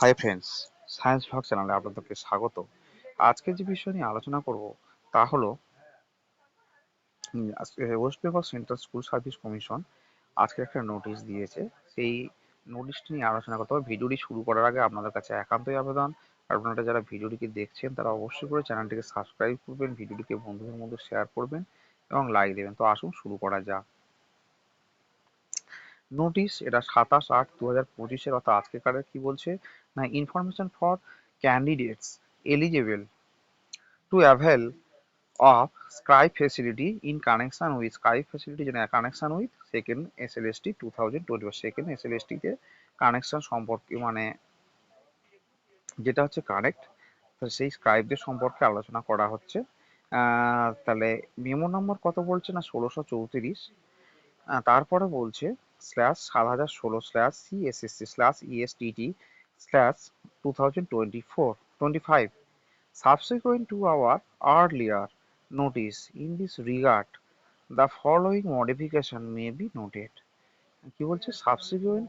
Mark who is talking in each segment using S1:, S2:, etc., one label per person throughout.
S1: Hi friends science ভাগ চ্যানেলে আপনাদেরকে স্বাগত। আজকে যে বিষয় নিয়ে আলোচনা করব, তা হলো West Bengal central school service commission আজকে একটা নোটিশ দিয়েছে। সেই নোটিশটি নিয়ে আলোচনা করতে হবে। ভিডিওটি শুরু করার আগে আপনাদের কাছে একান্তই আবেদন। আপনারা যারা ভিডিওটিকে দেখছেন, তারা অবশ্যই করে চ্যানেলটিকে সাবস্ক্রাইব করবেন, ভিডিওটিকে বন্ধুদের মধ্যে শেয়ার করবেন এবং লাইক দেবেন। তো আসুন, শুরু করা যাক। নোটিশ এটা সাতাশ আট দু হাজার পঁচিশের অর্থাৎ আজকেকারের কি বলছে? না information for candidates eligible to avail of Scribe facility in connection with Scribe facility যেন connection with second SLST 2020 second SLST তে কানেকশন সম্পর্কে মানে যেটা হচ্ছে কানেক্ট তো সেই স্ক্রাইবদের সম্পর্কে আলোচনা করা হচ্ছে। তাহলে মেমো নাম্বার কত বলছে? না, ষোলোশো চৌত্রিশ। তারপরে বলছে স্ল্যাশ সাত হাজার ষোলো slash CSSC slash ESTT slash two thousand twenty four twenty five subsequent to our earlier notice in this regard the following modification may be noted কি বলছে? Subsequent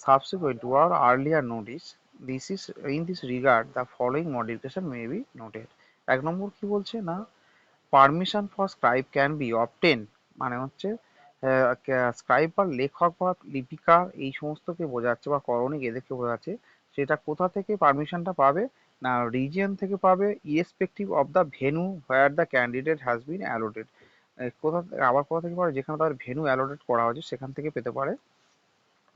S1: subsequent to our earlier notice this is in this regard the following modification may be noted এক নম্বর কি বলছে? না permission for scribe can be obtain মানে হচ্ছে scribe বা লেখক বা লিপিকা এই সমস্তকে বোঝাচ্ছে বা করণিক এদেরকে বোঝাচ্ছে। সেটা কোথা থেকে পারমিশনটা পাবে? না রিজিয়ন থেকে পাবে irrespective of the venue where the candidate has been allotted কোথা আবার কোথা থেকে পারে যেখানে তার ভেনু অ্যালোটেড করা হয়েছে সেখান থেকে পেতে পারে।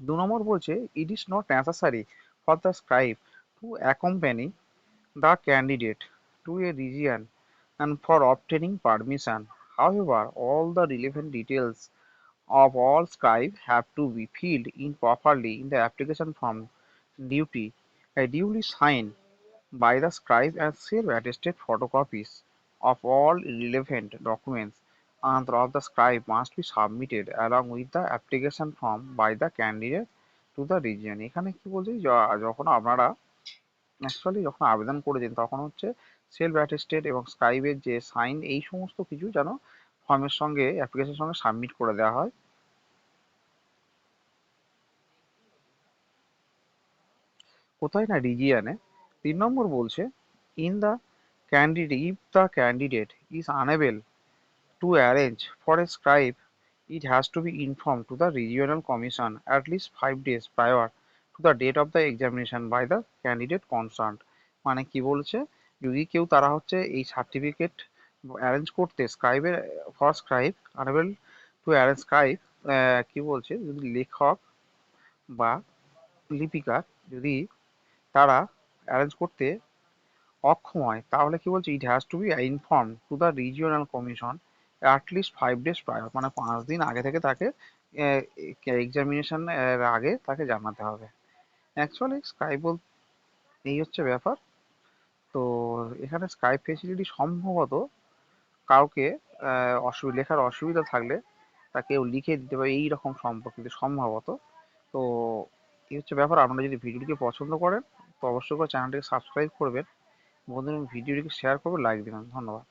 S1: দু নম্বর বলছে it is not necessary for the scribe to accompany the candidate to a region and for obtaining permission. However, all the relevant details of all scribe have to be filled in properly in the application form duty, uh, duly signed by the scribe and self-attested photocopies of all relevant documents and of the scribe must be submitted along with the application form by the candidate to the region. এখানে কি বলছে যখন আপনারা actually যখন আবেদন করেছেন তখন হচ্ছে সেলফ অ্যাটেস্টেড এবং স্ক্রাইবের যে সাইন এই সমস্ত কিছু যেন ফর্মের সঙ্গে অ্যাপ্লিকেশনের সঙ্গে সাবমিট করে দেওয়া হয় কোথায় না রিজিয়ানে তিন নম্বর বলছে in the candidate if the candidate is unable to arrange for a scribe it has to be informed to the regional commission at least five days prior to the date of the examination by the candidate concerned. মানে কি বলছে? যদি কেউ তারা হচ্ছে এই certificate arrange করতে স্ক্রাইবের for scribe unable to arrange scribe কি বলছে? যদি লেখক বা লিপিকার যদি তারা অ্যারেঞ্জ করতে অক্ষম হয়। তাহলে কি বলছে? It has to be inform to the regional commission at least five days প্রায় মানে পাঁচ দিন আগে থেকে তাকে এক্সামিনেশন আগে তাকে জানাতে হবে। অ্যাকচুয়ালি স্কাই বল, এই হচ্ছে ব্যাপার। তো এখানে স্কাই ফেসিলিটি সম্ভবত কাউকে অসুবিধা লেখার অসুবিধা থাকলে তাকে লিখে দিতে পারে এই রকম সম্পর্কিত সম্ভবত। তো এই হচ্ছে ব্যাপার। আপনারা যদি ভিডিওটিকে পছন্দ করেন অবশ্যই করে চ্যানেলটিকে সাবস্ক্রাইব করবেন। বন্ধুদের ভিডিওটিকে শেয়ার করবেন লাইক দেবেন। ধন্যবাদ।